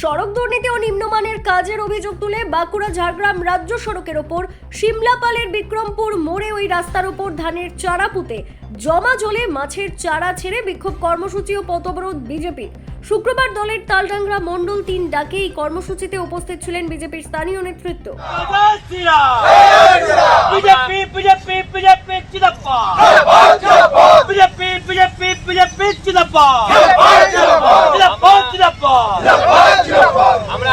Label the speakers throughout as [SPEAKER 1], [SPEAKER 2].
[SPEAKER 1] সড়ক দুর্নীতি ও নিম্নমানের কাজের অভিযোগ তুলে বাঁকুড়া ঝাড়গ্রাম রাজ্য সড়কের ওপর সিমলাপালের বিক্রমপুর মোড়ে ওই রাস্তার ওপর ধানের চারা পুঁতে জমা জলে মাছের চারা ছেড়ে বিক্ষোভ কর্মসূচি ও পথবরোধ বিজেপির। শুক্রবার দলের তালডাংরা মণ্ডল তিন ডাকে এই কর্মসূচিতে উপস্থিত ছিলেন বিজেপির স্থানীয় নেতৃত্ব।
[SPEAKER 2] বিজেপি বিজেপি বিজেপি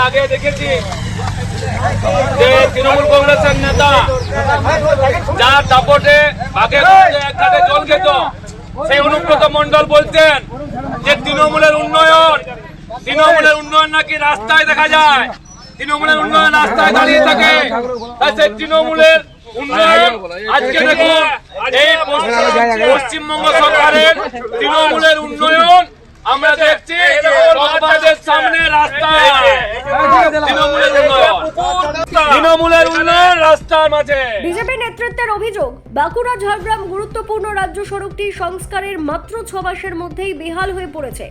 [SPEAKER 3] আগে দেখেছি যে তৃণমূল কংগ্রেসের নেতা, যার দাপটে মধ্যে জল খেত, সেই অনুব্রত মন্ডল বলছেন যে তৃণমূলের উন্নয়ন তৃণমূলের উন্নয়ন নাকি রাস্তায় দেখা যায়, তৃণমূলের উন্নয়ন রাস্তায় দাঁড়িয়ে থাকে। তাই সেই তৃণমূলের উন্নয়ন আজকে দেখুন এই পশ্চিমবঙ্গ সরকারের তৃণমূলের উন্নয়ন আমরা দেখছি সামনে রাস্তায় তৃণমূলের উন্নয়ন তৃণমূলের উন্নয়ন রাস্তার মাঝে।
[SPEAKER 1] বিজেপি নেতৃত্বের অভিযোগ বাঁকুড়া ঝাড়গ্রাম গুরুত্বপূর্ণ রাজ্য সড়কটি সংস্কারের মাত্র ছ মাসের মধ্যেই বেহাল হয়ে পড়েছে।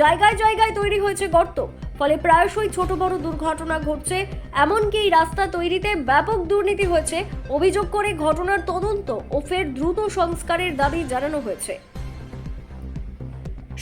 [SPEAKER 1] জায়গায় জায়গায় তৈরি হয়েছে গর্ত ফলে প্রায়শই ছোট বড় দুর্ঘটনা ঘটছে। এমনকি এই রাস্তা তৈরিতে ব্যাপক দুর্নীতি হয়েছে। অভিযোগ করে ঘটনার তদন্ত ও ফের দ্রুত সংস্কারের দাবি জানানো হয়েছে।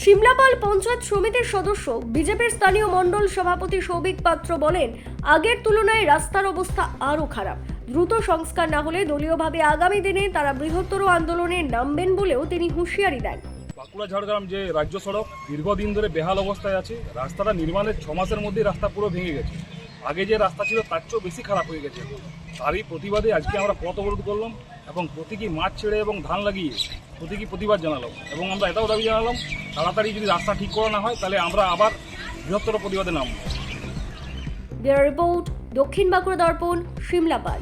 [SPEAKER 1] সিমলাপাল পঞ্চায়েত সমিতির সদস্য, বিজেপির স্থানীয় মণ্ডল সভাপতি সৌভিক পাত্র বলেন, আগের তুলনায় রাস্তার অবস্থা আরও খারাপ। দ্রুত সংস্কার না হলে দলীয়ভাবে আগামী দিনে তারা বৃহত্তর আন্দোলনে নামবেন বলেও তিনি হুঁশিয়ারি দেন।
[SPEAKER 4] বাঁকুড়া, ঝাড়গ্রাম যে রাজ্য সড়ক দীর্ঘদিন ধরে বেহাল অবস্থায় আছে, রাস্তাটা নির্মাণের ছ মাসের মধ্যেই রাস্তা পুরো ভেঙে গেছে। আগে যে রাস্তা ছিল তার চেয়েও বেশি খারাপ হয়ে গেছে। তারই প্রতিবাদে আজকে আমরা পথ অবরোধ করলাম এবং প্রতীকী মাছ ছেড়ে এবং ধান লাগিয়ে প্রতীকী প্রতিবাদ জানালাম এবং আমরা এটাও দাবি জানালাম, তাড়াতাড়ি যদি রাস্তা ঠিক করা না হয়, তাহলে আমরা আবার বৃহত্তর প্রতিবাদে নামবো।
[SPEAKER 1] রিপোর্ট দক্ষিণ বাঁকুড়া দর্পণ সিমলাপাল